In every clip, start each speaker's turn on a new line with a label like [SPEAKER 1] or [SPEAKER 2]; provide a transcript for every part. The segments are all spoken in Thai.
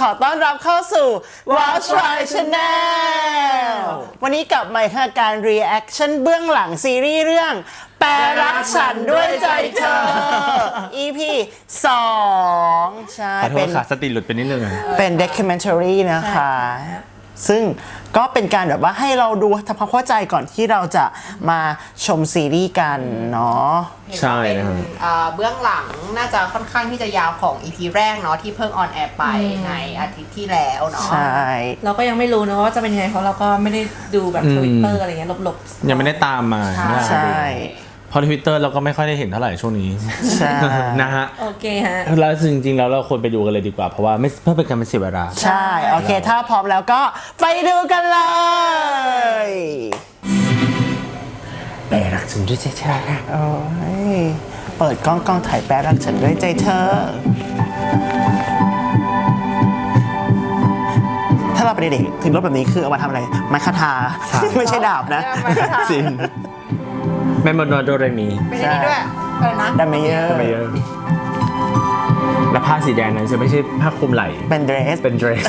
[SPEAKER 1] ขอต้อนรับเข้าสู่ Watch My Channel วันนี้กลับมาค่ะการ reaction เบื้องหลังซีรีส์เรื่อง แปรรักฉันด้วยใจเธอ EP 2 ใช่
[SPEAKER 2] ขอโท
[SPEAKER 1] เป็
[SPEAKER 2] ษ
[SPEAKER 1] น
[SPEAKER 2] ค่ะสติหลุดไปนิดนึง
[SPEAKER 1] เป็น documentary นะคะ ซึ่ง ก็เป็นการแบบว่าให้เราดูทำความเข้าใจก่อนที่เราจะมาชมซีรีส์กันเนาะ
[SPEAKER 2] ใช่นะครับ
[SPEAKER 3] อ่าเบื้องหลังน่าจะค่อนข้างที่จะยาวของ EP แรกเนาะที่เพิ่งออนแอร์ไปในอาทิตย์ที่แล้วเนาะ
[SPEAKER 1] ใช่
[SPEAKER 4] เราก็ยังไม่รู้นะว่าจะเป็นยังไงเพราะเราก็ไม่ได้ดูแบบ
[SPEAKER 2] อืม
[SPEAKER 4] ทวิตเตอร์อะไรเงี้ยหลบๆ
[SPEAKER 2] ยังไม่ได้ตามมา
[SPEAKER 1] ใช่
[SPEAKER 2] เพ ราะทวิตเตอร์เราก็ไม่ค่อยได้เห็นเท่าไหร่ช่วงนี้
[SPEAKER 1] ใช่
[SPEAKER 2] นะฮะ
[SPEAKER 4] โอเคฮะ
[SPEAKER 2] แล้วจริงๆแล้วเราควรไปดูกันเลยดีกว่า เพราะว่าไม่เพื่อเป็นการไม่เสียเวลา
[SPEAKER 1] ใช่ โอเค ถ้าพร้อมแล้วก็ไปดูกันเลย
[SPEAKER 2] แปรรักฉันด้วยใจเธอค่ะ
[SPEAKER 1] โอ้ย เปิดกล้องกล้องถ่ายแปรรักฉันด้วยใจเธอ ถ้าเราไปนเด็กๆถึงรถแบบนี้คือเอามาทำอะไรไม้คาทา ไม่ใช่ดาบนะ
[SPEAKER 2] จริง แม่มดนโดเรมี
[SPEAKER 3] เป็นอันนี้ด้วยอะไรนะ
[SPEAKER 1] ดัมเมเยอร์
[SPEAKER 2] ไปเยอะและผ้าสีแดงนั้นจะไม่ใช่ผ้าคลุมไหล่
[SPEAKER 1] เป็นเดรส
[SPEAKER 2] เป็นเดรส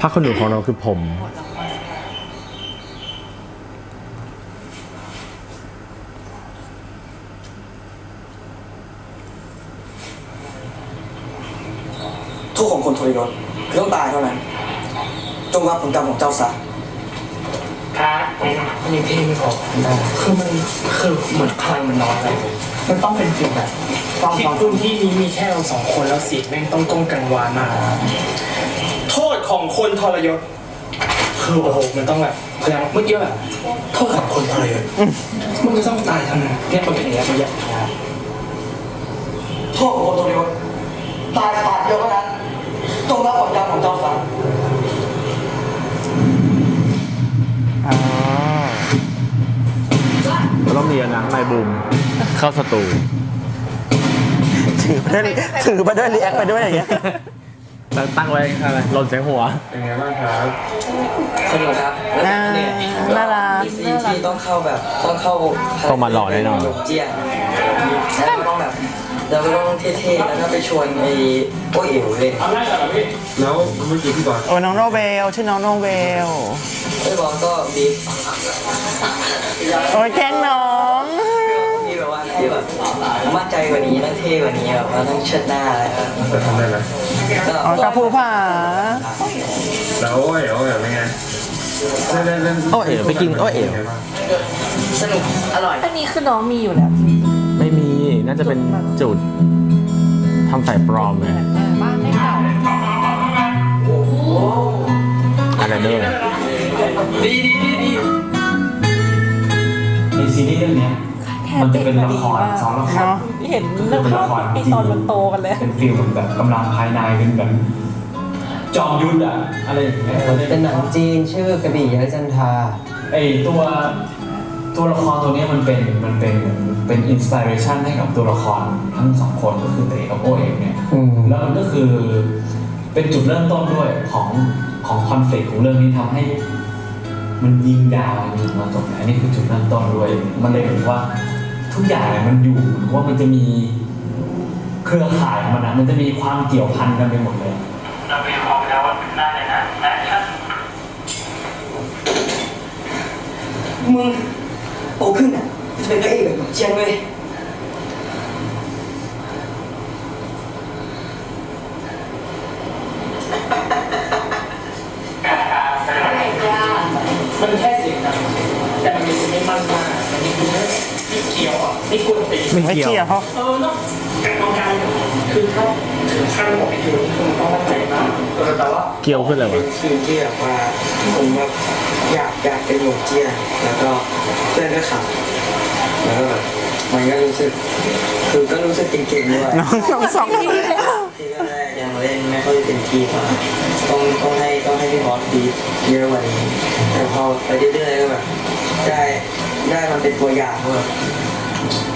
[SPEAKER 2] ผ้าขนหนูของเราคือผม
[SPEAKER 5] ทุกข์ของคนทรยศคือต้องตายเท่านั้น จงรับผลกรรมของเจ้าซะ
[SPEAKER 6] ครับมีเพล งไม่พอคือมันคือเหมือนพลังมันน้อยไปมันต้องเป็นฟิลแบบที่พื้นที่นี้มีแค่เราสองคนแล้วเสียงแม่งต้องก้องกังวานมากโทษของคนทรยศคือโอ้โหมันต้องแบบพยายามเมื่อกี้แบบโทษของคนทรยศมึงจะต้องตายเท่านั้นเนี่ยมันเป็นอย่างเงี้ยมันยาก
[SPEAKER 5] โทษของคนทรยศตายขาดเดียวเท่านั้นจงรับผลกรรมของเจ้าซะ
[SPEAKER 2] เราต้องมีนะไมบูมเข้าสตู
[SPEAKER 1] ถือไปด้วยถือไปด้วยรีแอคไปด้วยอย่างเงี้ย
[SPEAKER 2] ตั้งตั้งไว้อะไรหล่นใส่หัว
[SPEAKER 6] เป็นไงบ้างครับ
[SPEAKER 5] สนุกครับ
[SPEAKER 1] น่าน่ารัก
[SPEAKER 5] มีซีนที่ต้องเข้าแบบต้องเข้า
[SPEAKER 2] ต้องมาหล่อแน่นอน
[SPEAKER 5] หยกเจี้ยนแล้วก็ต้องแบบแล้วก็ต้องเท่ๆแล้วก็ไปชวนไอ้ โอ้ยเอ๋วเล่น
[SPEAKER 6] แล้วเมื่อกี้พี่บอล
[SPEAKER 1] โอ้น้องโนเบลชื่อน้องโนเบล
[SPEAKER 5] ไอ้บอลก็บีบ
[SPEAKER 1] โอ้ยแกล้งน้อง
[SPEAKER 5] มีแบบว่าที่แบบมั่นใจกว่านี้ต้องเท่กว่านี้แบบว่าต้องเชิดหน้าอะไรแบบ
[SPEAKER 6] จะทำได้ไหม
[SPEAKER 5] ก็
[SPEAKER 1] อ๋อกระพูผา
[SPEAKER 6] แล้วโอ้ยโอ้ยเป็นไงเล่นเล่นเล่น
[SPEAKER 2] โอ้เอ๋วไปกินโอ้เอ๋ว
[SPEAKER 5] สนุกอร่อย
[SPEAKER 4] อันนี้คือน้องมีอยู่แล้วจริง
[SPEAKER 2] ไม่มีน่าจะเป็นจุด ทำใส่ปลอมเลย
[SPEAKER 3] บ้านไม่เก่า
[SPEAKER 2] อะไรเนอร์
[SPEAKER 6] ดีดีดีดี
[SPEAKER 7] ในซีรีส์เรื่องเนี้ย
[SPEAKER 4] ๆแค่
[SPEAKER 7] มันจะ
[SPEAKER 4] เด็ก
[SPEAKER 7] เป็น
[SPEAKER 4] มา
[SPEAKER 7] ละ
[SPEAKER 4] ดี
[SPEAKER 7] คร
[SPEAKER 4] มาก
[SPEAKER 7] สองละคร
[SPEAKER 1] เนาะ
[SPEAKER 4] เห็นเรื่องภาพไอตอนมันโตกันเลย
[SPEAKER 7] เป็นฟิลแบบกำลังภายในเป็นแบบจอมยุทธอะอะไรอย่างเงี้ย
[SPEAKER 5] เป็นหนังจีนชื่อกระบี่ยะจันทรา
[SPEAKER 7] ไอตัว ตัวละครตัวเนี้ยมันเป็นมันเป็นเป็นอินสปิเรชันให้กับตัวละครทั้งสองคนก็คือเต๋กับโอเอกเนี่ยแล้วมันก็คือเป็นจุดเริ่มต้นด้วยของของคอนฟ lict ของเรื่องนี้ทำให้ มันยิงยาวยิงมาจบเนี่ยอันนี้คือจุดเริ่มต้นด้วย มันเลยเห็นว่าทุกอย่างเนี่ยมันอยู่เหมือนว่ามันจะมีเครือข่ายของมันนะมันจะมีความเกี่ยวพันกันไปหมดเลย
[SPEAKER 6] เราไปพร้อมแล้วว่าได้เลยนะแอคชั่น
[SPEAKER 5] มึงโตขึ้นอะจะเป็นพระเอกแบบเจียนเว้ย
[SPEAKER 6] มันแค่เสียงดังแต่มันมีไม่มั่นมากมันมีคุณไม่เกี่ยวอะไม่ควรตี
[SPEAKER 2] ไม่
[SPEAKER 1] ไม่
[SPEAKER 2] เกี่ยว
[SPEAKER 1] เกี่ยวเพราะ
[SPEAKER 6] เออเนาะการต้องการคือถ้าถึงขั้นบอกไปถึงคือมันต้องมั่นใจมากเออแต่ว่า
[SPEAKER 2] เกี่ยวขึ้นเลยวะ
[SPEAKER 5] เป็นซีนที่แบบว่าผมแบบ อยากอยากเป็นหยกเจียนแล้วก็เพื่อนก็ขับแล้วก็แบบมันก็รู้สึก คือก็รู้สึกเก่งๆด้วย
[SPEAKER 1] น้องน้องสอง
[SPEAKER 5] ที่เรื่องแรกยังเล่นไม่ค่อยเต็มที่กว่าต้องต้องให้ต้องให้พี่บอสบีบเยอะกว่านี้แต่พอไปเรื่อยๆก็แบบได้ได้มันเป็นตัวอย่างว่าแบบ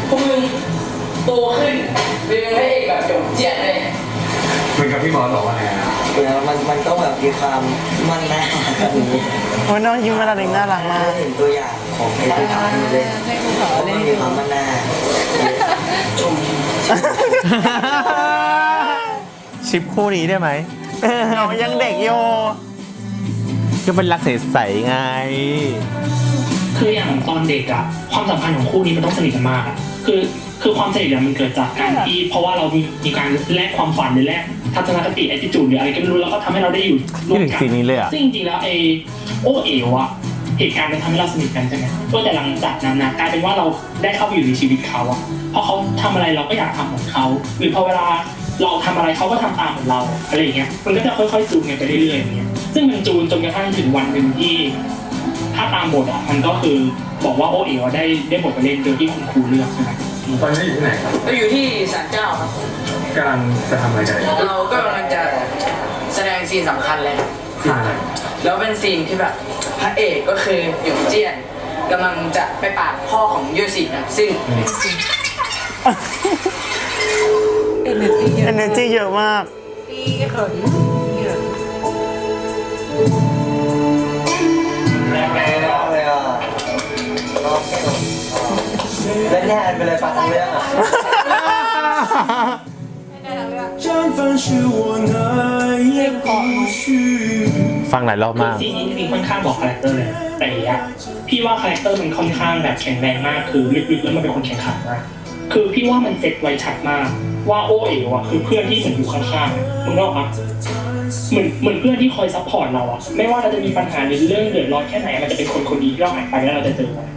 [SPEAKER 6] พวกมึงโตขึ้นเป็นพระเอกแบบหยงเจียนเลย
[SPEAKER 7] เหมือนกับพี่บอลบอกว่าไง
[SPEAKER 5] แล้วมันมันต้องแบบมีความมั่นหน้าแบบนี้
[SPEAKER 1] โอ้ยน้องยิ้มเวลาเด็กน่ารักมาก
[SPEAKER 5] ได้เห็นตัวอย่างของไอ้ที่ทำให้มันเล่น
[SPEAKER 4] ให้คุณขอ
[SPEAKER 5] เพราะ
[SPEAKER 4] เล่
[SPEAKER 5] มันน
[SPEAKER 4] ให้
[SPEAKER 5] มี
[SPEAKER 4] ดู
[SPEAKER 5] ความมั่นหน้าชม
[SPEAKER 2] ชิปคู่นี้ได้ไหม
[SPEAKER 1] เออยังเด็กโย
[SPEAKER 2] ก็เป็นรักใสๆไง
[SPEAKER 6] คืออย่างตอนเด็กอะความสัมพันธ์ของคู่นี้มันต้องสนิทกันมากอะ คือคือความสนิทอะมันเกิดจากการที่เพราะว่าเรามีมีการแลกความฝันหรือแลกทัศนคติไอติจูดหรืออะไรก็ไม่รู้แล้วก็ทำให้เราได้อยู่ร่วม
[SPEAKER 2] นี่ถึง
[SPEAKER 6] กั
[SPEAKER 2] ซีนนี้เลยอะ
[SPEAKER 6] ซึ่งจริงๆแล้วไอโอเอ๋วอะเหตุการณ์มันทำให้เราสนิทกันใช่ไหมก็แต่หลังจากนั้นนะกลายเป็นว่าเราได้เข้าไปอยู่ในชีวิตเขาอะเพราะเขาทำอะไรเราก็อยากทำเหมือนเขา หรือพอเวลาเราทำอะไรเขาก็ทำตามเหมือนเราอะไรอย่างเงี้ย มันก็จะค่อยๆจูนกันไปเรื่อยๆอย่างเงี้ย ซึ่งมันจูนจนกระทั่งถึงวันหนึ่งที่ ถ้าตามบทอะมันก็คือบอกว่าโอเอ๋วได้ได้บทไปเล่นโดยที่คุณครูเลือกใช่ไหม
[SPEAKER 8] ตอนนี้อยู่ที่ไหนครับ
[SPEAKER 5] เราอยู่ที่ศาลเจ้าครับ
[SPEAKER 8] กำลังจะทำอะไรกัน
[SPEAKER 5] เราก็กำลังจะแสดงซีนสำคัญเลย
[SPEAKER 8] ที่ไหน
[SPEAKER 5] แล้วเป็นซีนที่แบบพระเอกก็คือหยงเจี้ยนกำลังจะไปปราบพ่อของโยสินะซึ่ง
[SPEAKER 4] เอเนอร์จีเยอะ
[SPEAKER 1] energy เยอะมาก
[SPEAKER 4] เขิน เล่
[SPEAKER 5] นแย่ไปเลยปะทั้งเรื่องอะ
[SPEAKER 2] ฟังหลายรอบมาก
[SPEAKER 6] ซีนนี้จริงๆค่อนข้างบอกคาแรคเตอร์เลยแต่อะพี่ว่าคาแรคเตอร์มันค่อนข้างแบบแข็งแรงมาก คือลึกๆแล้วมันเป็นคนแข็งขันมากคือพี่ว่ามันเซ็ตไว้ชัดมาก ว่าโอเอ๋วอะคือเพื่อนที่เหมือนอยู่ข้างๆมึงนกออกปะเหมือนเหมือนเพื่อนที่คอยซัพพอร์ตเราอะไม่ว่าเราจะมีปัญหาหรือเรื่องเดือดร้อนแค่ไหนมันจะเป็นคนคนดีที่เราหายไปแล้วเราจะเจอมัน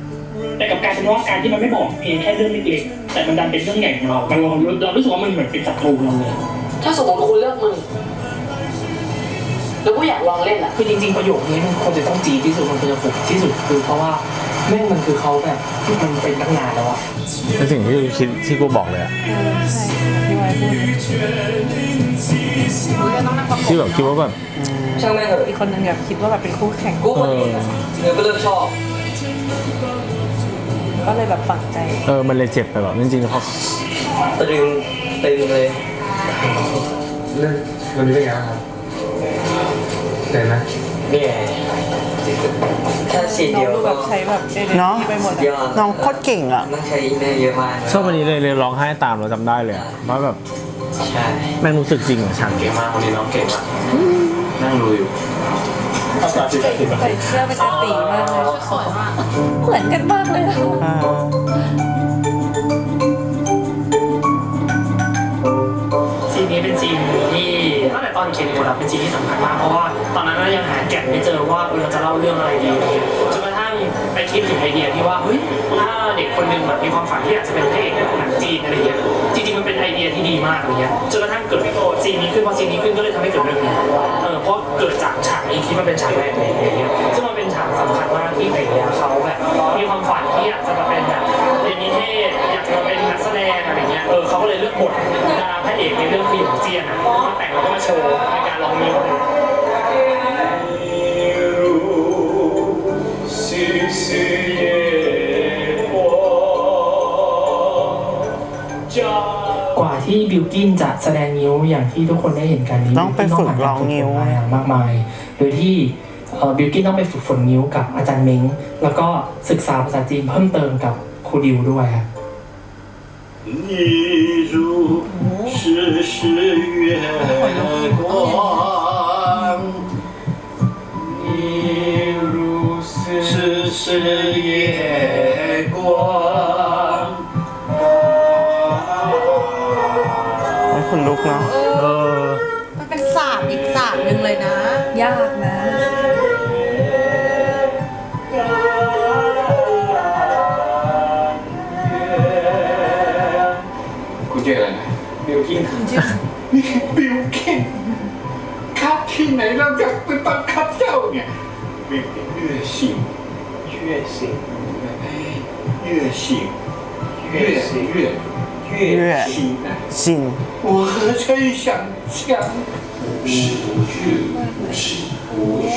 [SPEAKER 6] แต่กับการเป็นว่าการที่มันไม่บอกเพียงแค่เรื่องเล็กๆแต่มันดันเป็นเรื่องใหญ่ของเรามันเราเรารู้สึกว่ามันเหมือนเป็นศัตรูเราเลย
[SPEAKER 5] ถ้าสมมติคุณเลือกมึงแล้วกูอยากลองเล่นอะ
[SPEAKER 6] คือจริงๆประโยคนี้มันควรจะต้องจีดที่สุดมันควรจะฝึกที่สุดคือเพราะว่าแม่งมันคือเขาแบบมันเป็นตั้งนานแล้วอะ
[SPEAKER 2] เป็นสิ่งที่คิดที่กูบอกเลยอะ
[SPEAKER 4] ใช่พี่ไว้พูด
[SPEAKER 2] ที่แบบคิดว่าแบบ
[SPEAKER 5] ช่างแม่งเถอะ
[SPEAKER 4] อีกคนนึงแบบคิดว่าแบบเป็นคู่แข่ง
[SPEAKER 5] กูคนนี้เดี๋ยวก็เริ่มชอบ
[SPEAKER 4] ก็เลยแบบฝังใจ
[SPEAKER 2] เออมันเลยเจ็บไปแบบจริงๆเขา
[SPEAKER 5] ตรึงตึงเลย
[SPEAKER 8] เรื่องวันนี้เป็นไงบ้างครับเห็นไหม
[SPEAKER 5] เนี่ยแค่ซีน
[SPEAKER 4] น้อง
[SPEAKER 5] เดียว
[SPEAKER 4] ดู
[SPEAKER 5] ก็
[SPEAKER 4] แบบใช้แบบเอเนอ
[SPEAKER 1] เนอะ
[SPEAKER 4] ร์จีไปหมด
[SPEAKER 5] ย
[SPEAKER 4] อะ
[SPEAKER 5] อด
[SPEAKER 1] น้องโคตรเก่งอะ
[SPEAKER 5] ต้องใช้เนอร์เยอะมาก
[SPEAKER 2] ชอบวันนี้เลยเลยร้องไห้ตามเราจำได้เลยอะว่าแบบ
[SPEAKER 5] ใช่
[SPEAKER 2] แม่งรู้สึกจริงอะฉัน
[SPEAKER 8] เก่งมากวันนี้น้องเก่งมากนั่งดูอยู่
[SPEAKER 4] ใส่เสื้อเป็นอาตีมากเลยสวยมากเหมือนกันมากเลยอะ
[SPEAKER 6] ซีนนี้เป็นซีนที่ตั้งแต่ตอนเขียนบทอะเป็นซีนที่สำคัญมากเพราะว่าตอนนั้นเรายังหาแก่นไม่เจอว่าเออเราจะเล่าเรื่องอะไรดีจนกระทั่งไปคิดถึงไอเดียที่ว่าเฮ้ยถ้าเด็กคนหนึ่งแบบมีความฝันที่อยากจะเป็นพระเอกหนังจีนอะไรเงี้ยจริงๆมันเป็นไอเดียที่ดีมากอะไรเงี้ยจนกระทั่งเกิดซีนนี้ขึ้นพอซีนนี้ขึ้นก็เลยทำให้เกิดเรื่องนี้ เพราะเกิดจากฉากนี้ที่มันเป็นฉากแรกเลยอะไรเงี้ยซึ่งมันเป็นฉากสำคัญมากที่ไอเดียเขาแบบมีความฝันที่อยากจะมาเป็นแบบเรียนนิเทศอยากจะมาเป็นนักแสดงอะไรเงี้ยเออเขาก็เลยเลือกบทดาราพระเอกในเรื่องคือหยงเจียนอะมาแต่งแล้วก็มาโชว์ในการร้องนี้คนหนึ่ง กินจะแสดงนิ้วอย่างที่ทุกคนได้เห็นกันนี้
[SPEAKER 1] ต้องไปฝึกร้องนิ้ว
[SPEAKER 6] บิลกิ้นต้องผ่านการฝึกฝนมาอย่างมากมาย โดยที่เอ่อบิลกินต้องไปฝึกฝนนิ้วกับอาจารย์เม้งแล้วก็ศึกษาภาษาจีนเพิ่มเติมกับครูดิวด้วยครับ
[SPEAKER 9] 你如世事月光，
[SPEAKER 1] คนลุกเนาะ
[SPEAKER 3] มันเป็นศาสตร์อีกศาสตร์หนึ่งเลยนะ
[SPEAKER 4] ยากนะ
[SPEAKER 8] คุณเจ๊ออะไรนะ
[SPEAKER 9] บิลกินนี่บิลกินครับที่ไหนเราจะเป็นตันครับเจ้าเนี่ยบิลกินเยื่อสิงเยือสิงเยื
[SPEAKER 1] อ
[SPEAKER 9] สิงเยื่อเยือ 是无去无是无去。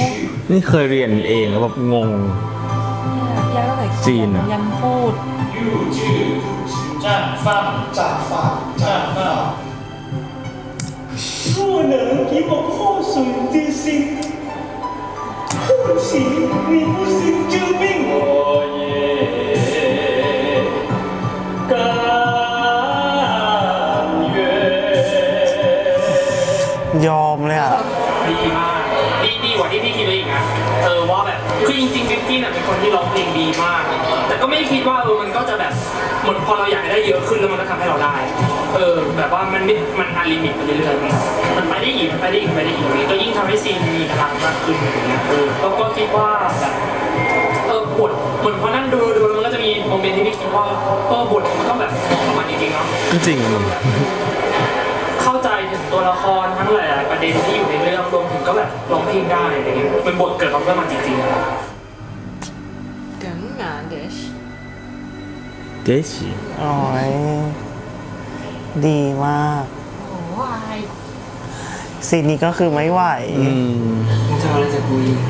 [SPEAKER 2] นี่เคยเรียนเองแล้วแบบงง
[SPEAKER 4] ยากตั้งแต่
[SPEAKER 2] จีนอะ
[SPEAKER 4] ยันพูด
[SPEAKER 9] 绽放，绽放，绽放。不能给我破碎的心，
[SPEAKER 6] เหมือนพอเราอยากได้เยอะขึ้นแล้วมันก็ทำให้เราได้ เออ แบบว่ามันไม่มันอันลิมิตไปเรื่อยๆมันไปได้อีกมันไปได้อีกไปได้อีกอย่างนี้ก็ยิ่งทำให้ซีนมีพลังมากขึ้นอย่างเงี้ยเออก็ก็คิดว่าแบบเออบทเหมือนพอนั่งดูดูแล้วมันก็จะมีโมเมนต์ที่พี่คิดว่าเออบทมันก็แบบเหมาะกับมันจริงๆเนาะ
[SPEAKER 2] จริง
[SPEAKER 6] เข้าใจถึงตัวละครทั้งหลายๆประเด็นที่อยู่ในเรื่องรวมถึงก็แบบร้องเพลงได้อะไรเงี้ยเป็นบทเกิดมาเพื่อมันจริงๆนะครับ
[SPEAKER 3] ถึงงาน เดช
[SPEAKER 2] ๆเจชี
[SPEAKER 1] โอ้ยดีมาก
[SPEAKER 3] โอ้ย
[SPEAKER 1] ซีนนี้ก็คือไม่ไหว
[SPEAKER 2] อืม
[SPEAKER 5] มึงจะเอาอะไรจากกูอีก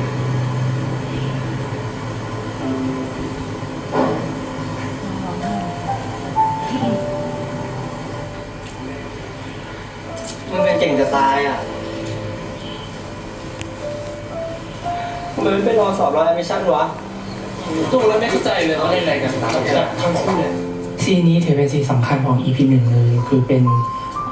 [SPEAKER 5] มึงเป็นเก่งจะตายอะทำไมไม่ไปรอสอบรอแอดมิชั่นวะ ตู้แล้วไม่เข้าใจเลยว่าเล่นอะไรกันแบบทั้งคู่เลย
[SPEAKER 6] ซีนนี้ถือเป็นซีนสำคัญของ EP หนึ่งเลย คือเป็น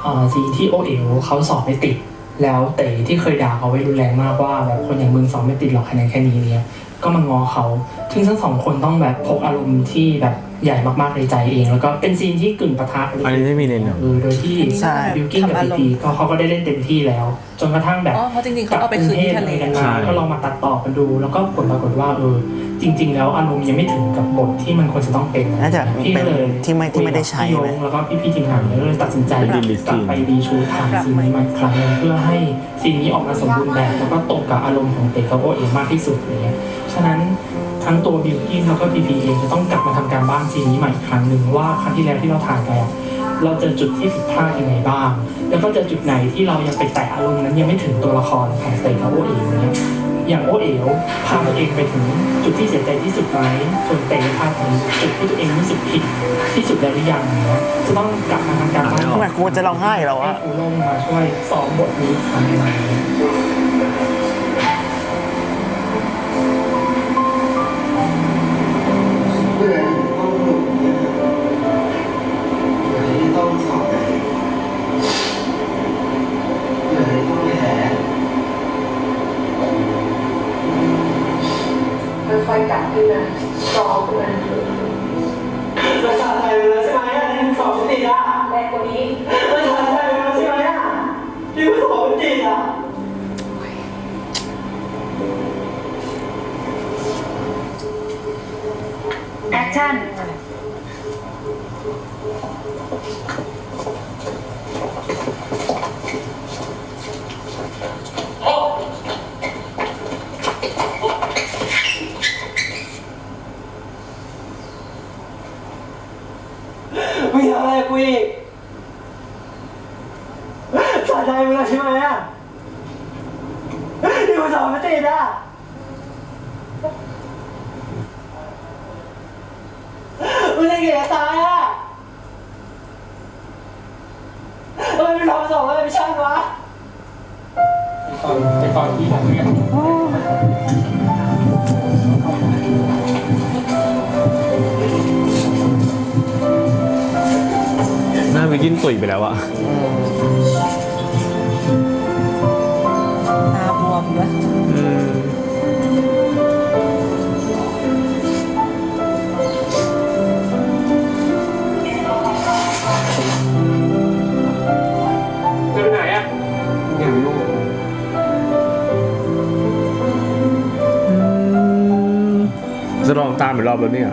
[SPEAKER 6] เอ่อซีนที่โอเอ๋วเขาสอบไม่ติด แล้วเต๋ที่เคยด่าเขาไว้รุนแรงมากว่าแบบคนอย่างมึงสอบไม่ติดหรอกคะแนนแค่นี้เนี่ยก็มางอเขาซึ่งทั้งสองคนต้องแบบพกอารมณ์ที่แบบใหญ่มากๆในใจเอง แล้วก็เป็นซีนที่กึ่งปะทะ
[SPEAKER 2] อันนี้ไม่มีเลยเนอะ
[SPEAKER 6] เออโดยที่
[SPEAKER 1] ใช่
[SPEAKER 6] บิวกิ้นกับพีพีก็เขาก็ได้เล่นเต็มที่แล้ว จนกระทั่งแบบ
[SPEAKER 4] อ๋อเพราะจริงๆเขาเอาไปคืนที่ทะเล
[SPEAKER 6] กลับกรุงทพอะไรกันมาก็ลองมาตัดต่อกันดู แล้วก็ผลปรากฏว่าเออ จริง ๆ แล้วอารมณ์ยังไม่ถึงกับบทที่มันควรจะต้องเป็น
[SPEAKER 1] น่าจะ
[SPEAKER 6] พี่ก็เลย
[SPEAKER 1] เป็นที่ไม่ที่ไม่ได้ใช้
[SPEAKER 6] คุยกับ
[SPEAKER 1] ไหม
[SPEAKER 6] พี่โยงแล้วก็พี่ๆทีมงานก็เลยตัดสินใจ
[SPEAKER 2] เป็น delete
[SPEAKER 6] กลับ
[SPEAKER 2] scene
[SPEAKER 6] ไปรีชูตถ่ายซีนนี้มาอีกครั้งหนึงเพื่อให้ซีนนี้ออกมาสมบูรณ์แบบแล้วก็ตรงกับอารมณ์ของเต๋กับโอเอมากที่สุดอย่างเงี้ยฉะนั้นทั้งตัวบิวกิ้นแล้วก็พีพีเองจะต้องกลับมาทำการบ้านซีนนี้ใหม่อีกครั้งหนึ่งว่าครั้งที่แล้วที่เราถ่ายไปอะเราเจอจุดที่ผิดพลาดยังไงบ้าง แล้วก็เจอจุดไหนที่เรายังไปแตะอารมณ์นั้นยังไม่ถึงตัวละครของเต๋กับโอเอมเนี่ย อย่างโอเอ๋วพาตัวเองไปถึงจุดที่เสียใจที่สุดไหมส่วนเต๋พาถึงจุดที่ตัวเองรู้สึกผิดที่สุดแล้วหรือยังเนี่ยจะต้องกลับมาทำการบ้าน
[SPEAKER 1] ทำไมกูจะร้องไห้แล้ว
[SPEAKER 6] ให้
[SPEAKER 1] อะ
[SPEAKER 6] ครูโล่งมาช่วยสอนบทนี้ทำให้มัน
[SPEAKER 9] เพื่อ สอบ
[SPEAKER 5] ไม่ติดอะมึงเล่นเก่งจะตายอะเฮ้ยไม่ทำสอบแล้วไม่ใช่วะ
[SPEAKER 6] ตอนไปตอนที่เราเรียน
[SPEAKER 2] หน้าวิกกินตุ๋ยไปแล้วอะ
[SPEAKER 4] มด้วย
[SPEAKER 2] อืม
[SPEAKER 6] จะไปไหนอะ
[SPEAKER 5] อย่ายุ่ง
[SPEAKER 2] จะลองตามอีกรอบแล้วเนี่ย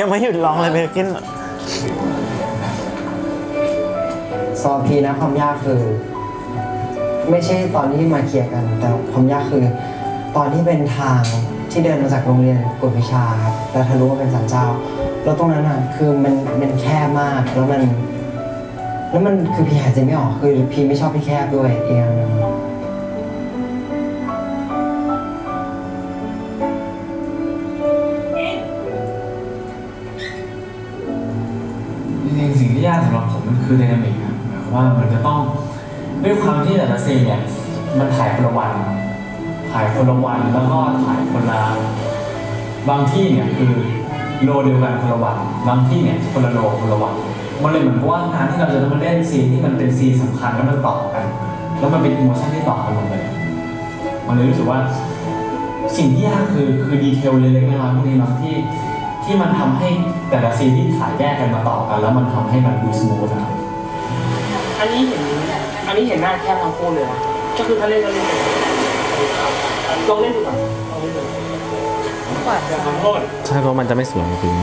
[SPEAKER 6] ยั
[SPEAKER 1] งไม่หยุดร้องเลยเบลกิน
[SPEAKER 5] สอบพีนะความยากคือ ไม่ใช่ตอนที่มาเคลียร์กัน แต่ความยากคือ ตอนที่เป็นทางที่เดินมาจากโรงเรียนกวดวิชาครับแล้วทะลุว่าเป็นสันเจ้า แล้วตรงนั้นอะคือมันมันแคบมากแล้วมัน แล้วมันคือพี่หายใจไม่ออกคือพี่ไม่ชอบพี่แคบด้วยอีกอย่างหนึง
[SPEAKER 7] คือไดนามิกครับหมายความว่ามันจะต้องด้วยความที่แต่ละซีนเนี่ยมันถ่ายคนละวันถ่ายคนละวันแล้วก็ถ่ายคนละบางที่เนี่ยคือโลเดียวกันคนละวันบางที่เนี่ยคนละโลคนละวันมันเลยเหมือนกับว่าการที่เราจะมาเล่นซีนที่มันเป็นซีนสำคัญแล้วมันต่อกัน แล้วมันเป็นอิโมชั่นที่ต่อกันหมดเลยมันเลยรู้สึกว่าสิ่งที่ยากคือคือดีเทลเล็กๆน้อยๆพวกนี้เนาะที่ที่มันทำให้แต่ละซีนที่ถ่ายแยกกันมาต่อกัน แล้วมันทำให้มันดูสมูทนะครับ
[SPEAKER 6] อันนี้เห็น อันนี้เห็นหน้าแค่ทั้งคู่เลยนะก็คือถ้าเล่นก็เล่นไปลองเล่นดูก่อนลองเล่นดูอย่าขอโทษ
[SPEAKER 2] ใช่เพราะมันจะไม่สวยจริง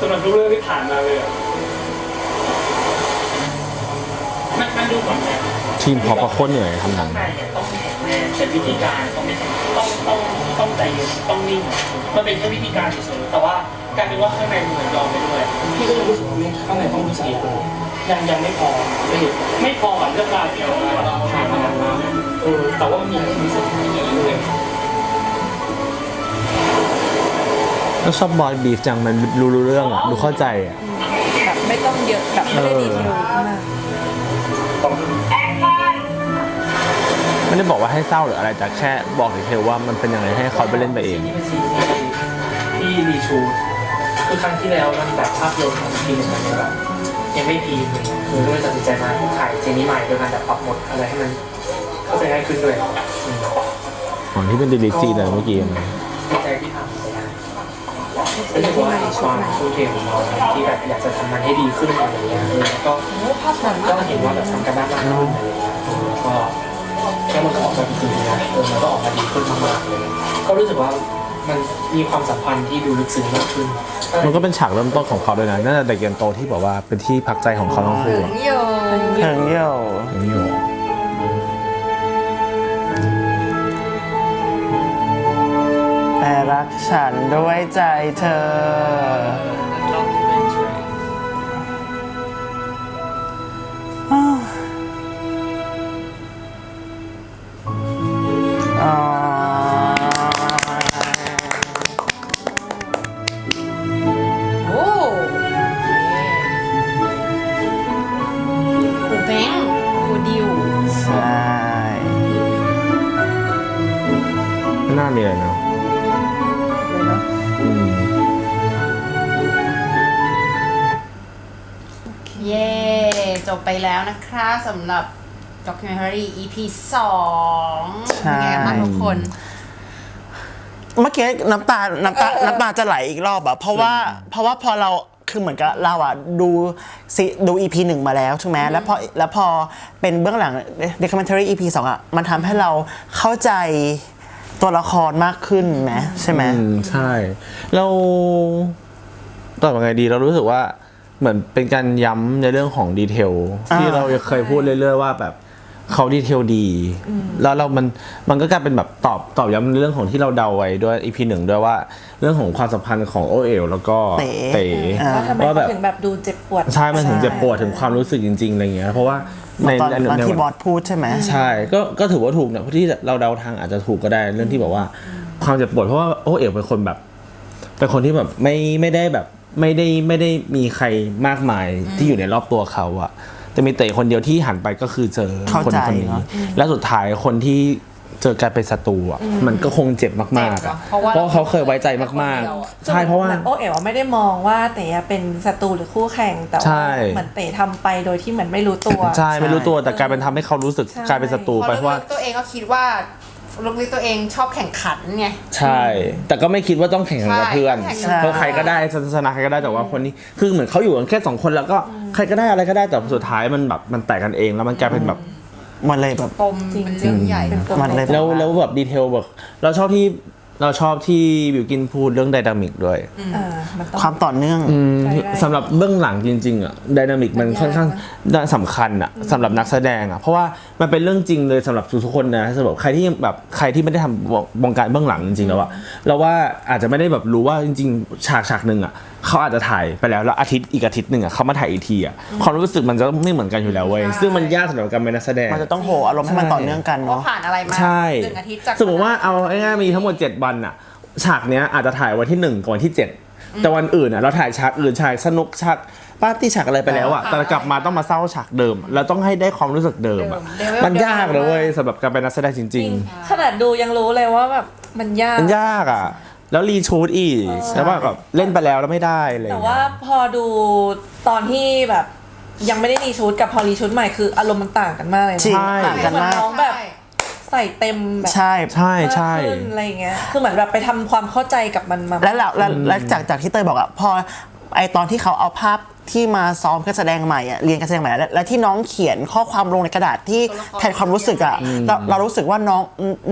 [SPEAKER 6] สำหรับทุกเรื่องที่ผ่านมาเลยอะมันมันดูเหมือนแบบ
[SPEAKER 2] ๆทีมพอประโคตรเหนื่อยทำหนัง
[SPEAKER 6] ข้างในเนี่ยต้องแข็งแรงแต่วิธีการต้องไม่ต้องต้องต้องใจเย็นต้องนิ่งมันเป็นแค่วิธีการเฉยๆแต่ว่ากลายเป็นว่าข้างในมันเหมือนยอมไปด้วยพี่ก็ยังรู้สึกว่าไม่ข้างในต้องรู้สึกอีกเลย ยังยังไม่พอไม่ไม่พอกับเรื่องราวที่เราผ่านมาเออแต่ว่ามันมีที่รู้สึกที่ดีเลย
[SPEAKER 2] แล้วชอบบอยบีฟจังมันรู้รู้เรื่องอะ รู้เข้าใจอะ
[SPEAKER 4] แบบไม่ต้องเยอะแบบไม่ได้ดีเทลมาก
[SPEAKER 2] ไม่ได้บอกว่าให้เศร้าหรืออะไรแต่แค่บอกดีเทลว่ามันเป็นยังไงให้เขาไปเล่นไปเอง
[SPEAKER 6] นี่เป็นซีนที่ที่รีชูดคือครั้งที่แล้วมันแบบภาพยนตร์ของทีมมันยังแบบ ยังไม่พีคเลยคือก็เลยตัดสินใจมาถ่ายซีนี้ใหม่โดยการแบบปรับหมดอะไรให้มันเข้าใจง่ายขึ้นด้วยอืม
[SPEAKER 2] ของที่เป็นดีลิซีเลยเมื่อกี้มัน
[SPEAKER 6] ดีใจที่ทำไปได้รู้สึกว่าความทุ่มเทของเราที่แบบอยากจะทำมันให้ดีขึ้นอะไรอย่างเงี้ยเออแล้วก็ก็เห็นว่าแบบทำกันบ้านมากขึ้นอะไรอย่างเงี้ยเออก็แล้วมันก็ออกมาดีจริงๆนะเออมันก็ออกมาดีขึ้นมากๆเลย ก็รู้สึกว่า มันมีความสัมพันธ์ที่ดูลึกซึ้งมากขึ้น
[SPEAKER 2] มันก็เป็นฉากเริ่มต้นของเขาด้วยนะน่าจะเด็กเรียนโตที่บอกว่าเป็นที่พักใจของเขาทั้งคู่อะ
[SPEAKER 3] โย
[SPEAKER 1] เถิงโย
[SPEAKER 2] อย่างนี้อยู่
[SPEAKER 1] แต่รักฉันด้วยใจเธอ อ้าวอ๋อ
[SPEAKER 2] ไม่น่ามีเลยเนาะอืม
[SPEAKER 3] เย้จบไปแล้วนะคะสำหรับ documentary EP 2
[SPEAKER 1] ใช่
[SPEAKER 3] เป็นไงบ้างทุกคน
[SPEAKER 1] เมื่อกี้น้ำตา น้ำตา น้ำตาจะไหลอีกรอบอะเพราะว่า เพราะว่าพอเรา คือเหมือนกับเราอะดูซีดู EP หนึ่งมาแล้วถูกไหมแล้วพอ แล้วพอเป็นเบื้องหลัง documentary EP สองอะมันทำให้เราเข้าใจ ตัวละครมากขึ้นไหมใช่ไหม
[SPEAKER 2] อืมใช่ เราตอบยังไงดีเรารู้สึกว่าเหมือนเป็นการย้ำในเรื่องของดีเทล ที่
[SPEAKER 1] อ่า
[SPEAKER 2] เราเคยพูดเรื่อยๆว่าแบบ เขาดีเทลดี แล้วเรามันมันก็กลายเป็นแบบตอบตอบย้ำในเรื่องของที่เราเดาไว้ด้วยอีพีหนึ่งด้วยว่า เรื่องของความสัมพันธ์ของโอเอลแล้วก็
[SPEAKER 1] เต๋
[SPEAKER 2] เต๋
[SPEAKER 1] อ่า
[SPEAKER 4] ว่าทำไม
[SPEAKER 2] ว่าแบ
[SPEAKER 4] เขา
[SPEAKER 2] บ
[SPEAKER 4] ถึงแบบดูเจ็บปวด
[SPEAKER 2] ใช่มันถึงเจ็บปวดถึงความรู้สึกจริงๆอะไรเงี้ยเพราะว่าใน
[SPEAKER 1] ตอน
[SPEAKER 2] ใน
[SPEAKER 1] ตอน
[SPEAKER 2] ใน
[SPEAKER 1] ที่บอสพูดใช่ไหม
[SPEAKER 2] ใช่ก็ก็ถือว่าถูกนะเพราะที่เราเดาทางอาจจะถูกก็ได้เรื่องที่แบบว่า ความเจ็บปวดเพราะว่าโอเอ๋วเป็นคนแบบเป็นคนที่แบบไม่ไม่ได้แบบไม่ได้ไม่ได้มีใครมากมายที่อยู่ในรอบตัวเขาอะ แต่มีเต๋คนเดียวที่หันไปก็คือเจอ
[SPEAKER 1] เข้า
[SPEAKER 2] คน
[SPEAKER 1] ใจ
[SPEAKER 2] คนนี้
[SPEAKER 1] เนอะ
[SPEAKER 2] แล้วสุดท้ายคนที่เจอกลายเป็นศัตรูอะมันก็คงเจ็บมากๆอะ
[SPEAKER 3] เพราะว่า
[SPEAKER 2] เพราะเขาเคยไว้ใจมากๆ ใช่เพราะว่า
[SPEAKER 4] หมือนโอเอ๋วไม่ได้มองว่าเต๋เป็นศัตรูหรือคู่แข่งแต่
[SPEAKER 2] ใช่
[SPEAKER 4] ว่าเหมือนเต๋ทำไปโดยที่เหมือนไม่รู้ตัว
[SPEAKER 2] ใช่ไม่รู้ตัวแต่กลายเป็นทำให้เขารู้สึก
[SPEAKER 4] ใช่
[SPEAKER 2] กลายเป็นศัตรู
[SPEAKER 3] เพ
[SPEAKER 2] ไป
[SPEAKER 3] ราะ
[SPEAKER 2] เพราะว่า
[SPEAKER 3] ลึกๆตัวเองก็คิดว่า ลึกๆตัวเองชอบแข่งขันไง
[SPEAKER 2] ใช่ แต่ก็ไม่คิดว่าต้องแข่งขันกับ
[SPEAKER 3] ใช่
[SPEAKER 2] เพื่อน
[SPEAKER 3] ต้องแข่ง
[SPEAKER 1] ใช่
[SPEAKER 2] เพราะใครก็ได้ชนะใครก็ได้แต่ว่าคนนี้คือเหมือนเขาอยู่กันแค่สองคนแล้วก็ใครก็ได้อะไรก็ได้แต่สุดท้ายมันแบบมันแตกกันเองแล้วมันกลายเป็นแบบ
[SPEAKER 1] มันเลยแบบ
[SPEAKER 3] ปมเป็นเรื่องใหญ่
[SPEAKER 4] เป็นปม
[SPEAKER 1] มันเลย
[SPEAKER 2] แล้วแล้วแบบดีเทลแบบเราชอบที่ เราชอบที่บิวกินพูดเรื่องไดนามิกด้วย
[SPEAKER 4] อ่ามันต้อง
[SPEAKER 1] ความต่อเนื่อง
[SPEAKER 2] อืม
[SPEAKER 4] ใช่ได้
[SPEAKER 2] สำหรับเบื้องหลังจริง ๆ อะไดนามิกมัน
[SPEAKER 4] มันยาก
[SPEAKER 2] ค่อนข้างสำคัญอะสำหรับนักแสดงอะเพราะว่ามันเป็นเรื่องจริงเลยสำหรับทุกๆคนนะสำหรับใครที่แบบใครที่ไม่ได้ทำวงการเบื้องหลังจริงๆแล้วอะเราว่าอาจจะไม่ได้แบบรู้ว่าจริง ๆ ฉากฉากหนึ่งอะ เขาอาจจะถ่ายไปแล้วแล้วอาทิตย์อีกอาทิตย์หนึ่งอะเขามาถ่ายอีกทีอะความรู้สึกมันจะไม่เหมือนกันอยู่แล้วเว้ยซึ่งมันยากสำหรับการเป็นนักแสดง
[SPEAKER 1] มันจะต้องโหอารมณ์ให้มันต่อเนื่องกัน
[SPEAKER 3] ว่า
[SPEAKER 1] เนาะ
[SPEAKER 3] ผ่านอะไรมา
[SPEAKER 2] ใช่
[SPEAKER 3] หนึ่งอาทิตย์จาก
[SPEAKER 2] สมมติว่าเอาง่ายๆมีทั้งหมด 7 วันอะฉากเนี้ยอาจจะถ่ายวันที่ 1กับวันที่ 7 แต่วันอื่นอะเราถ่ายฉากอื่นฉากสนุกฉากปาร์ตี้ฉากอะไรไปแล้วอะแต่กลับมาต้องมาเศร้าฉากเดิม แล้วต้องให้ได้ความรู้สึกเดิมอะ
[SPEAKER 3] เดิม
[SPEAKER 2] มันยากเลยเว้ยสำหรับการเป็นนักแสดงจริง
[SPEAKER 4] ขนาดดูยังรู้เลยว่าแบบมันยาก
[SPEAKER 2] ๆ มันยากอะ แล้วรีชูดอีกแล้วว่าแบบเล่นไปแล้วแล้วไม่ได้อะไรอย่
[SPEAKER 4] แต่
[SPEAKER 2] งเงี้ย
[SPEAKER 4] ว่าพอดูตอนที่แบบยังไม่ได้รีชูดกับพอรีชูดใหม่คืออารมณ์มันต่างกันมากเลยนะ
[SPEAKER 1] จริง
[SPEAKER 2] ใช่
[SPEAKER 1] ต่างกัน
[SPEAKER 4] เหมือน
[SPEAKER 1] มาก
[SPEAKER 4] น้องแบบใส่เต็มแบบ
[SPEAKER 1] ใช่
[SPEAKER 2] ใช่ใช่
[SPEAKER 4] มากขึ้นอะไรอย่างเงี้ยคือเหมือนแบบไปทำความเข้าใจกับมันมา
[SPEAKER 1] แล้วแล้วแล้วแล้วจากจากที่เตยบอกอะพอไอตอนที่เขาเอาภาพ ที่มาซ้อมการแสดงใหม่อะเรียนการแสดงใหม่แล้วแล้วที่น้องเขียนข้อความลงในกระดาษที่แทนความรู้สึกอะเราเรารู้สึกว่าน้อง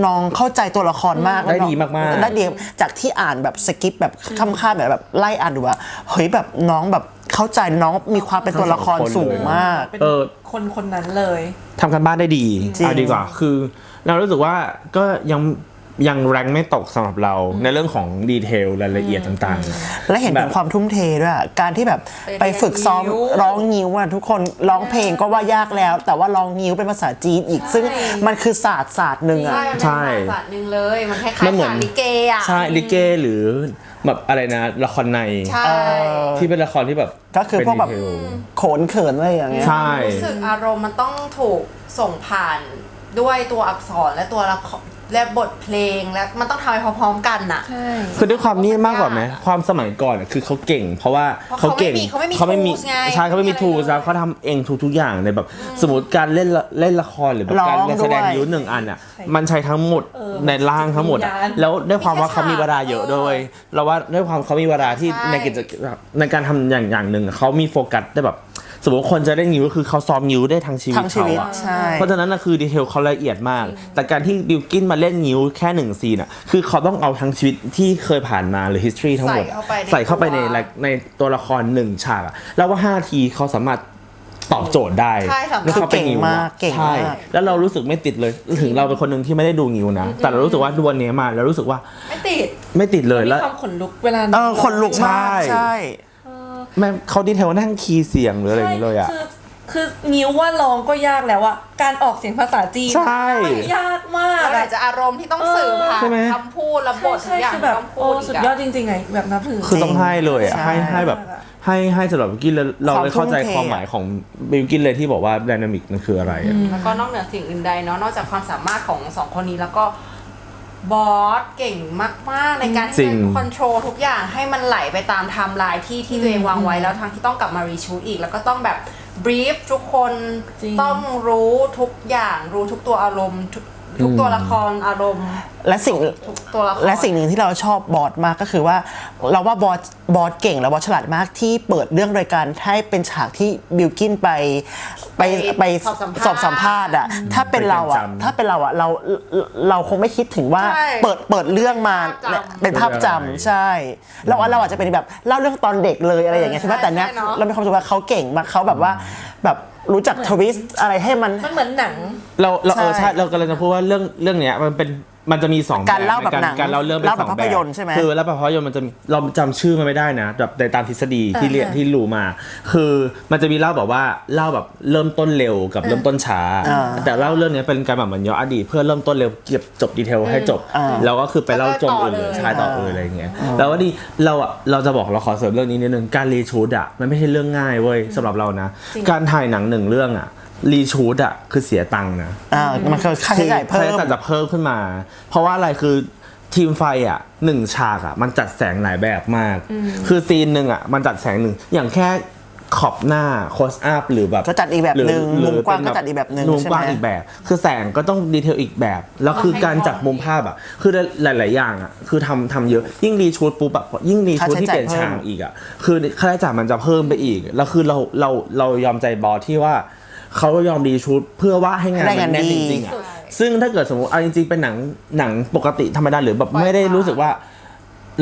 [SPEAKER 1] น้องเข้าใจตัวละครมาก
[SPEAKER 2] ได้ดีมากๆ
[SPEAKER 1] ได้ดีจากที่อ่านแบบสกิปแบบค่ำๆแบบแบบไล่อ่านดูว่าเฮ้ยแบบน้องแบบเข้าใจน้องมีความเป็นตัวละครสูงมาก
[SPEAKER 4] เป็น
[SPEAKER 2] เออ
[SPEAKER 4] คนคนนั้นเลย
[SPEAKER 2] ทำกันบ้านได้ดี
[SPEAKER 1] จริง
[SPEAKER 2] เอาดีกว่า คือเรารู้สึกว่าก็ยัง ยังแรงไม่ตกสำหรับเราในเรื่องของดีเทลรายละเอียดต่างๆ
[SPEAKER 1] และเห็นถึ
[SPEAKER 2] แบ
[SPEAKER 1] ง
[SPEAKER 2] บ
[SPEAKER 1] ความทุ่มเทด้วยอะการที่แบบ
[SPEAKER 3] ไป
[SPEAKER 1] ไปฝึกซ้อม
[SPEAKER 3] เรียนนิ้ว
[SPEAKER 1] ร้องนิ้วอะทุกคนร้องเพลงก็ว่ายากแล้ว แต่ว่าร้องนิ้วเป็นภาษาจีนอีก ซึ่งมันคือศาสตร์ศาสตร์หนึ่งอะ
[SPEAKER 3] ใช่มันเป็นศาสตร์หนึ่งเลย มันคล้าย
[SPEAKER 2] มัน
[SPEAKER 3] ๆ
[SPEAKER 2] เหมือน
[SPEAKER 3] ศาสตร์ลิเกอะ
[SPEAKER 2] ใช่ลิเกหรือแบบอะไรนะละครใน
[SPEAKER 3] ใช่
[SPEAKER 2] ที่เป็นละครที่แบบ
[SPEAKER 1] ก็คือพวกแบบ
[SPEAKER 2] เป็นดีเทล
[SPEAKER 1] โขนเขินอะไรอย่างเงี้ย
[SPEAKER 2] ใช่
[SPEAKER 3] รู้สึกอารมณ์มันต้องถูกส่งผ่านด้วยตัวอักษรและตัวละคร และบทเพลงและมันต้องทำไปพร้อมๆกันน่ะ
[SPEAKER 4] ใช่
[SPEAKER 2] คือด้วยความนี่มากกว่าไหมความสมัยก่อนอะคือเขาเก่ง เพราะว่า
[SPEAKER 3] เพราะ
[SPEAKER 2] เขาเก่ง
[SPEAKER 3] เขาไม่มีเขาไม่มี tools ไง
[SPEAKER 2] ใช่เขาไม่มี
[SPEAKER 3] ไม่มี
[SPEAKER 2] ทู
[SPEAKER 3] อะไร
[SPEAKER 2] แล้ว
[SPEAKER 3] เลย
[SPEAKER 2] เขาทำเองทุกๆอย่างในแบบสมมติการเล่นละเล่นละครหรือแบบ
[SPEAKER 1] ร้อง
[SPEAKER 2] การเล่นแสดง
[SPEAKER 1] ด้วย
[SPEAKER 2] นิ้วหนึ่งอันอะมันใช้ทั้งหมดในร่างทั้งหมดอะ
[SPEAKER 4] วิญญาณ
[SPEAKER 2] แล้วด้วยความว่าเขามีเวลาเยอะด้วยเราว่าด้วยความเขามีเวลาที่
[SPEAKER 3] ใช่
[SPEAKER 2] ในกิจในการทำอย่างอย่างหนึ่งอะเขามีโฟกัสได้แบบ สมมติคนจะเล่นนิ้วคือเขาซ้อมนิ้วได้ทั้งชีวิต
[SPEAKER 1] ทั้งชี
[SPEAKER 2] เขา
[SPEAKER 1] วิต
[SPEAKER 2] อะ
[SPEAKER 1] ใช่
[SPEAKER 2] เพราะฉะนั้นนะคือดีเทลเขาละเอียดมาก แต่การที่บิลกินมาเล่นนิ้วแค่หนึ่งซีนอะคือเขาต้องเอาทั้งชีวิตที่เคยผ่านมาหรือ history ทั้งหมด
[SPEAKER 3] ใส่เข้าไปใน
[SPEAKER 2] ใส่เข้าไปใน
[SPEAKER 3] ตัว
[SPEAKER 2] ในในตัวละครหนึ่งฉากอะแล้วว่า5ทีเขาสามารถตอบโจทย์ได้
[SPEAKER 3] ใช่สำหรับ
[SPEAKER 2] แล้วเขาเป็นนิ้ว
[SPEAKER 1] เก่ง
[SPEAKER 2] อะ
[SPEAKER 1] มากเก่ง
[SPEAKER 2] ใช่
[SPEAKER 1] มาก
[SPEAKER 2] แล้วเรารู้สึกไม่ติดเลยถึงเราเป็นคนหนึ่งที่ไม่ได้ดูนิ้วนะ แต่เรารู้สึกว่าดูวันนี้มาแล้วรู้สึกว่า
[SPEAKER 3] ไม่ติด
[SPEAKER 2] ไม่ติดเลย
[SPEAKER 4] มี
[SPEAKER 2] แล้ว
[SPEAKER 4] ความขนลุกเวลา
[SPEAKER 1] เออคนลุกมาก
[SPEAKER 2] ใช่
[SPEAKER 1] ใช่
[SPEAKER 2] แม่งเขาดีเทลนั่งคีย์เสียงหรืออะไรอย่างนี้เลยอะ
[SPEAKER 4] คือคือนิ้วว่าร้องก็ยากแล้วอะการออกเสียงภาษาจีน
[SPEAKER 2] ใช่
[SPEAKER 4] มันยากมาก
[SPEAKER 3] แล้วไหน
[SPEAKER 4] อะ
[SPEAKER 3] จะอารมณ์ที่ต้องสื่อผ่าน
[SPEAKER 2] ใช่ไหม
[SPEAKER 3] คำพูดและบททุ
[SPEAKER 4] ใช่
[SPEAKER 3] กอย่าง
[SPEAKER 4] คือ
[SPEAKER 3] ที่
[SPEAKER 4] แบบ
[SPEAKER 3] ต้องพู
[SPEAKER 4] โอ้
[SPEAKER 3] ด
[SPEAKER 4] สุด
[SPEAKER 3] กะ
[SPEAKER 4] ยอดจริงๆไงแบบนับถือ
[SPEAKER 2] คือต้องให้เลยอะ
[SPEAKER 1] ใช่
[SPEAKER 2] ให้ให้แบบ ให้ให้สำหรับบิลกินเลยเราเลยเข้าใจ
[SPEAKER 1] ความทุ่มเท
[SPEAKER 2] ความหมายของบิลกินเลยที่บอกว่าด y นามิกมันคืออะไรอะ
[SPEAKER 3] แล้วก็นอกเหนือสิ่งอื่นใดเนาะนอกจากความสามารถของสองคนนี้แล้วก็ บอสเก่งมาก ๆ ในการ
[SPEAKER 2] จริ
[SPEAKER 3] ที่
[SPEAKER 2] ง
[SPEAKER 3] จะคอนโทรลทุกอย่างให้มันไหลไปตามไทม์ไลน์ที่ที่ตัวเองวางไว้แล้วทั้งที่ต้องกลับมารีชูตอีก แล้วก็ต้องแบบบรีฟทุกคน
[SPEAKER 4] จริง
[SPEAKER 3] ต้องรู้ทุกอย่างรู้ทุกตัวอารมณ์ทุก ทุกตัวละครอารมณ์
[SPEAKER 1] และสิ่ง
[SPEAKER 3] ทุกตัวละคร
[SPEAKER 1] และสิ่งหนึ่งที่เราชอบบอสมากก็คือว่า เราว่าบอสบอสเก่งและบอสฉลาดมากที่เปิดเรื่องโดยการให้เป็นฉากที่บิลกินไปไปไป
[SPEAKER 3] สอบสัมภาษณ์
[SPEAKER 1] สอบสัมภาษณ์อะถ้าเป็นเราอะ
[SPEAKER 2] เป็นจำ
[SPEAKER 1] ถ้าเป็นเราอะเราเราคงไม่คิดถึงว่า
[SPEAKER 3] ใช่
[SPEAKER 1] เปิดเปิดเรื่องมา
[SPEAKER 3] ภาพจำ
[SPEAKER 1] เป็นภาพจำใช่ เราว่าเราอาจจะเป็นแบบเล่าเรื่องตอนเด็กเลยอะไรอย่างเงี้ยใช่ไหมแต่เนี้ย
[SPEAKER 3] ใช่เนอะ
[SPEAKER 1] เรามีความรู้สึกว่าเขาเก่งมากเขาแบบว่าแบบ รู้จักทวิสต์อะไรให้มัน
[SPEAKER 4] มันเหมือนหนัง
[SPEAKER 2] เราเราเออ
[SPEAKER 1] ใช่
[SPEAKER 2] ใช่เรากำลังจะพูดว่าเรื่องเรื่องเนี้ยมันเป็น มันจะมีสอง
[SPEAKER 1] การเล่าแบบ
[SPEAKER 2] ใน
[SPEAKER 1] หนัง
[SPEAKER 2] การเล่าเรื่องเป็น
[SPEAKER 1] เล่าแบบ
[SPEAKER 2] สอง
[SPEAKER 1] ภาพยนตร์ใช่ไหม
[SPEAKER 2] คือแล้วแบบภาพยนตร์มันจะเราจำชื่อมันไม่ได้นะแบบในตามทฤษฎีที่เรียน
[SPEAKER 4] อ่าฮะ
[SPEAKER 2] ที่รู้มา คือมันจะมีเล่าแบบว่าเล่าแบบเริ่มต้นเร็วกับเริ่มต้นช้า
[SPEAKER 1] อ่า
[SPEAKER 2] แต่เล่าเรื่องเนี้ยเป็นการแบบเหมือนย้อนอดีตเพื่อเริ่มต้นเร็วเก็บจบดีเทลให้จบ
[SPEAKER 1] อ่า
[SPEAKER 2] แล้วก็คือไปเล่าจมอื่น
[SPEAKER 3] แล้วก็ต่อเลย
[SPEAKER 2] เลยใช่ต่อเอออะไรอย่างเงี้ยแล้วว่าดีเราอะเราจะบอกเราขอเสริมเรื่องนี้นิดนึงการรีชูดอะมันไม่ใช่เรื่องง่ายเว้ยสำหรับเรานะ การถ่ายหนังหนึ่งเรื่องอะรีชูดอะคือเสียตังค์นะ
[SPEAKER 1] อ่ามันคือค่าใช้จ่ายเพิ่
[SPEAKER 2] ค่าใช้
[SPEAKER 1] ม
[SPEAKER 2] จ่ายจะเพิ่มขึ้นมา เพราะว่าอะไรคือทีมไฟอะหนึ่งฉากอะ มันจัดแสงหลายแบบมาก คือซีนหนึ่งอะ มันจัดแสงหนึ่งอย่างแค่ขอบหน้าโคสอัพหรือแบบ
[SPEAKER 1] ก็จัดอีกแบบหนึ่ง
[SPEAKER 2] หรือ
[SPEAKER 1] มุมกว้าง
[SPEAKER 2] เป็น
[SPEAKER 1] ก็จัดอีกแบบหนึ่ง
[SPEAKER 2] มุมกว้าง
[SPEAKER 1] ใช่ไหม
[SPEAKER 2] อีกแบบ คือแสงก็ต้องดีเทลอีกแบบ แล้วคือการจัดมุมภาพอะ คือหลาย ๆ อย่างอะ คือทำทำเยอะ ยิ่งรีชูดปุ๊บแบบยิ่งรีชูดที่เปลี่ยนฉากอีกอะ คือค่าใช้จ่ายมันจะเพิ่มไปอีก แล้วคือเราเราเรายอมใจบอสที่ว่า เขายอมรีชูดเพื่อว่าให้งาน
[SPEAKER 1] ได้
[SPEAKER 2] มั
[SPEAKER 1] งาน
[SPEAKER 2] นแน่น
[SPEAKER 1] ดี
[SPEAKER 2] จริงๆอะซึ่งถ้าเกิดสมมติเอาจริงๆเป็นหนังหนังปกติธรรมดาหรือแบบไม่ได้รู้สึกว่า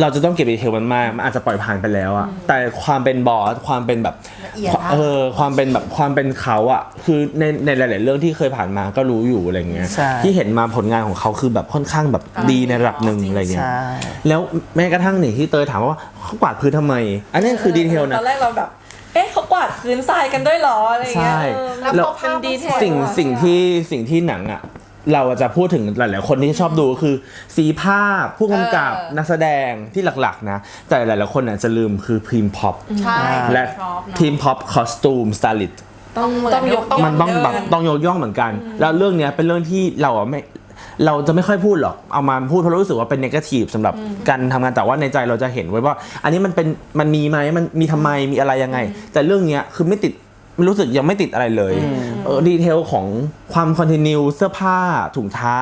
[SPEAKER 2] เราจะต้องเก็บดีเทลมันมากมันอาจจะปล่อยผ่านไปแล้วอะแต่ความเป็นบอสความเป็นแบบ
[SPEAKER 3] ละเอียดอะ
[SPEAKER 2] เออความเป็นแบบความเป็นเขาอะคือในในหลาย ๆ เรื่องที่เคยผ่านมาก็รู้อยู่อะไรเงี้ย
[SPEAKER 1] ใช่
[SPEAKER 2] ที่เห็นมาผลงานของเขาคือแบบค่อนข้างแบบดีในระดับหนึ่งอะไรเงี้ย
[SPEAKER 1] ใช่
[SPEAKER 2] แล้วแม้กระทั่งนี่ที่เตยถามว่าเขากวาดพื้นทำไม อันนี้คือดีเทล
[SPEAKER 4] ต
[SPEAKER 2] นะ
[SPEAKER 4] อนแรกเราแบบ เอ๊ะเขากวาดพื้นทรายกันด้วยเหรออะไรอย่างเงี้ย
[SPEAKER 2] ใช่
[SPEAKER 4] เออ
[SPEAKER 3] แล้ว
[SPEAKER 2] แล้ว
[SPEAKER 3] พอภาพ
[SPEAKER 4] เป็นดีเทล
[SPEAKER 2] สิ่งสิ่งที่สิ่งที่หนังอะเราจะพูดถึงหลาย ๆ คนที่ชอบดูก็คือ สีภาพผู้กำกับ
[SPEAKER 3] เออ
[SPEAKER 2] นักแสดงที่หลัก ๆ นะ แต่หลาย ๆ คนอาจจะลืมคือพรีมพ็อป
[SPEAKER 3] ใช่
[SPEAKER 2] และ
[SPEAKER 3] พร้อมเนอะ
[SPEAKER 2] ทีมพ็อปคอสตูมสไตลิส
[SPEAKER 4] ต้อง
[SPEAKER 3] เหมือน
[SPEAKER 4] ต้องยก
[SPEAKER 3] ต้อง
[SPEAKER 2] มันต้องแบบต้องยกย่องเหมือนกัน แล้วเรื่องเนี้ยเป็นเรื่องที่เราอะไม่ เราจะไม่ค่อยพูดหรอก เอามาพูดเพราะรู้สึกว่าเป็นนกาทีฟสำหรับการทำงานแต่ว่าในใจเราจะเห็นไว้ว่า อันนี้มันเป็นมันมีไหมมันมีทำไมมีอะไรยังไง แต่เรื่องเนี้ยคือไม่ติดรู้สึกยังไม่ติดอะไรเลยเออดีเทลของความคอนติเนียเสื้อผ้าถุงเท้า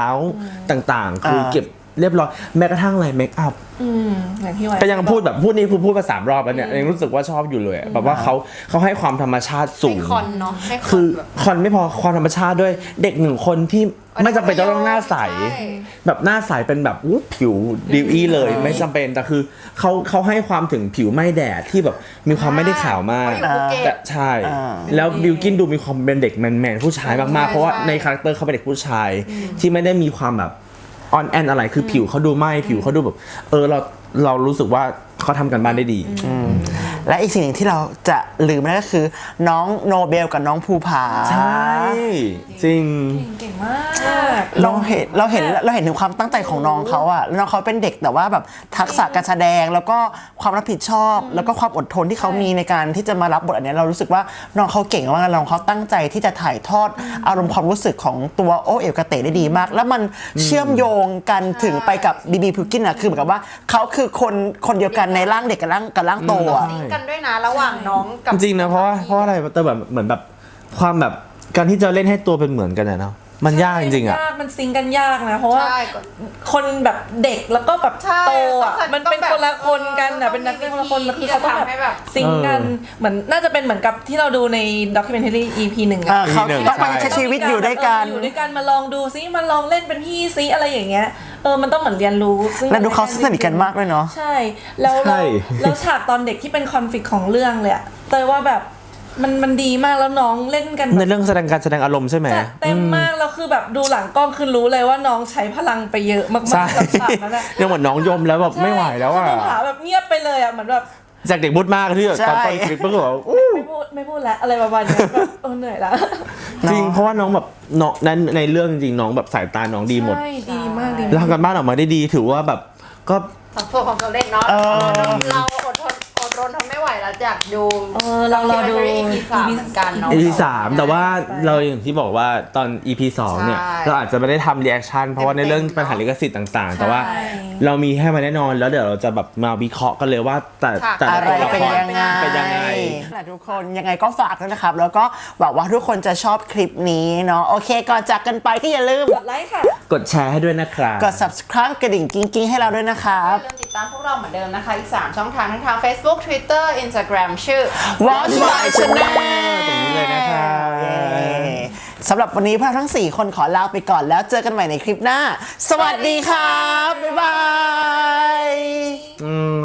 [SPEAKER 2] ต่างๆ คืออาเก็บ เรียบร้อยแม้กระทั่งอะไรเมคอัพ
[SPEAKER 4] อืมอย่างที่ไว้
[SPEAKER 2] ก็ยังพูดแบบพูดนี่พูดพูดมาสามรอบแล้วเนี่ยยังรู้สึกว่าชอบอยู่เลยอะแบบว่าเขาเขาให้ความธรรมชาติสู
[SPEAKER 3] ให้
[SPEAKER 2] ง
[SPEAKER 3] คอนเนาะให้ค
[SPEAKER 2] คื
[SPEAKER 3] อน
[SPEAKER 2] อ
[SPEAKER 3] แบบ
[SPEAKER 2] คอนไม่พอความธรรมชาติด้วยเด็กหนึ่งคนที่ไม่จำเป็นจะต้องหน้าใส
[SPEAKER 3] ใช่
[SPEAKER 2] แบบหน้าใสเป็นแบบอู้ผิวดิวอี้เลยไม่จำเป็นแต่คือเขาเขาให้ความถึงผิวไม่แดดที่แบบมีความไม่ได้ขาวมาก
[SPEAKER 3] เขาอยู่ภูเก็ต
[SPEAKER 2] แต่ใช่
[SPEAKER 1] อ่า
[SPEAKER 2] แล้วบิวกินดูมีความเป็นเด็กแมนๆผู้ชายมากๆ เพราะว่า
[SPEAKER 3] ใช่
[SPEAKER 2] ในคาแรคเตอร์เขาเป็นเด็กผู้ชายที่ไม่ได้มีความแบบ ออนแอนอะไรคือผิวเขาดูไหมผิวเขาดูแบบ เออเราเรารู้สึกว่า เขาทำกันบ้านได้ดี
[SPEAKER 1] และอีกสิ่งหนึ่งที่เราจะลืมนั่นก็คือน้องโนเบลกับน้องภูผา
[SPEAKER 2] ใช่ จริง
[SPEAKER 4] เก่งมาก
[SPEAKER 1] เราเห็นเราเห็นเราเห็นถึงความตั้งใจของน้องเขาอะแล้วน้องเขาเป็นเด็กแต่ว่าแบบทักษะการแสดงแล้วก็ความรับผิดชอบ แล้วก็ความอดทนที่เขามีในการที่จะมารับบทอันเนี้ยเรารู้สึกว่าน้องเขาเก่งมากน้องเขาตั้งใจที่จะถ่ายทอดอารมณ์ความรู้สึกของตัวโอเอลกาเตะได้ดีมาก แล้วมันเชื่อมโยงกันถึงไปกับบีบีพิวกินอะคือเหมือนกับว่าเขาคือคนคนเดียวกันในร่างเด็กกับร่างกับร่างโตอะ
[SPEAKER 3] ซิงกันด้วยนะระหว่างน้องกับ
[SPEAKER 2] จริงนะเพราะว่าเพราะว่าอะไรแต่แบบเหมือนแบบความแบบการที่จะเล่นให้ตัวเป็นเหมือนกันอะเนาะ มันยากจริงๆอะ
[SPEAKER 4] ยากมันซิงกันยากนะ เพราะว่า
[SPEAKER 3] ใช่ก็
[SPEAKER 4] คนแบบเด็กแล้วก็แบบ
[SPEAKER 3] ใช่
[SPEAKER 4] โตอะ
[SPEAKER 3] ต้อง
[SPEAKER 4] มันเป็น
[SPEAKER 3] แบบ
[SPEAKER 4] คนละคนกัน
[SPEAKER 3] เออ
[SPEAKER 4] อะเป็นนักแสดงคนละคนแล้วคือ
[SPEAKER 3] ที่
[SPEAKER 4] เขาต้อง
[SPEAKER 3] จะทำให้
[SPEAKER 4] แบ
[SPEAKER 3] แบบบ
[SPEAKER 4] ซิงกันเหมือนน่าจะเป็นเหมือนกับที่เราดูในด็อกิเมนท r รี่ EP หนึ่ง
[SPEAKER 1] เออ
[SPEAKER 4] อะ
[SPEAKER 1] เขา
[SPEAKER 2] มีหนึ่ง
[SPEAKER 1] ต้องไป
[SPEAKER 2] ใช่
[SPEAKER 1] ใช้ชีวิตอยู่ด้วยกัน
[SPEAKER 4] เอออยู่ด้วยกันมาลองดูซิมาลองเล่นเป็นพี่ซิอะไรอย่างเงี้ยเออมันต้องเหมือนเรียนรู้ซึ่ง
[SPEAKER 1] แล้วดูเขาสนิทกันมากด้วยเนาะ
[SPEAKER 4] ใช่แล้ว
[SPEAKER 2] ใช่
[SPEAKER 4] แล้วแล้วฉากตอนเด็กที่เป็นคอนฟ lict ของเรื่องเลยอะเตยว่าแบบ มันมันดีมากแล้วน้องเล่นกัน
[SPEAKER 2] ใน
[SPEAKER 4] แบบ
[SPEAKER 2] เรื่องแสดงการแสดงอารมณ์ใช่ไหม
[SPEAKER 4] จัดเต็มมากแล้วคือแบบดูหลังกล้องคือรู้เลยว่าน้องใช้พลังไปเยอะมาก
[SPEAKER 2] ใช่
[SPEAKER 4] ๆกับฉากนั้นอะ
[SPEAKER 2] ยังเหมือนน้องยมแล้วแบบไม่ไหวแล้วอะ
[SPEAKER 4] ใช่คือดูหาแบบเงียบไปเลยอะเหมือนแบบ
[SPEAKER 2] จากเด็กมุดมากที่แบบ
[SPEAKER 1] ใช่
[SPEAKER 2] ตอนต้นคลิปก็คือแบบอู้
[SPEAKER 4] ไม่พูดไม่พูดแล้วอะไรประมาณเนี้ยแบบเออเหนื่อยละ
[SPEAKER 2] จริงเพราะว่าน้องแบบน้องนั้นในเรื่องจริงๆน้องแบบสายตาน้องดีหมด
[SPEAKER 4] ใช่ดีมากดี
[SPEAKER 2] แล้ว
[SPEAKER 4] มาก
[SPEAKER 2] ทำกันบ้านออกมาได้ดีถือว่าแบบก็
[SPEAKER 3] สังคมของตัวเล็กเนาะ
[SPEAKER 1] เออ
[SPEAKER 3] เราอดทนอดรนทน ไม่ไหวแล้วจากดู
[SPEAKER 4] เออเรารอดู
[SPEAKER 3] อีสามเหมือนกันเนาะ
[SPEAKER 2] EP สามแต่ว่าเราอย่างที่บอกว่าตอน EP สองเนี่ย
[SPEAKER 3] ใช่
[SPEAKER 2] เราอาจจะไม่ได้ทำรีแอคชั่นเพราะว่าในเรื่องปัญหาลิขสิทธิ์ต่าง ๆ แต่ว่า
[SPEAKER 4] ใช่
[SPEAKER 2] เรามีให้มาแน่นอนแล้วเดี๋ยวเราจะแบบมาวิเคราะห์กันเลยว่าแต่แต่ละ
[SPEAKER 1] อะไร
[SPEAKER 2] ตัวละค
[SPEAKER 1] เป็น
[SPEAKER 2] ร
[SPEAKER 1] ยังไง
[SPEAKER 2] เป็นยังไง
[SPEAKER 1] แหละทุกคนยังไงก็ฝากด้วยนะครับ แล้วก็หวังว่าทุกคนจะชอบคลิปนี้เนาะโอเค ก่อนจากกันไปก็อย่าลืม
[SPEAKER 4] กดไลค์ค่ะ
[SPEAKER 2] กดแชร์ให้ด้วยนะครับ
[SPEAKER 1] กด subscribe กระดิ่งกิ้งกิ้งๆให้เราด้วยนะครับ
[SPEAKER 3] อย่าลืมติดตามพวกเราเหมือนเดิมนะคะ อีก 3 ช่องทางทั้งทาง Facebook Twitter Instagram ชื่อ
[SPEAKER 1] Watch My Channel
[SPEAKER 2] ตรงนี้เลยนะครับ
[SPEAKER 1] เย้สำหรับวันนี้พวกเราทั้ง 4 คนขอลาไปก่อนแล้วเจอกันใหม่ในคลิปหน้า สวัสดีครับ บ๊ายบาย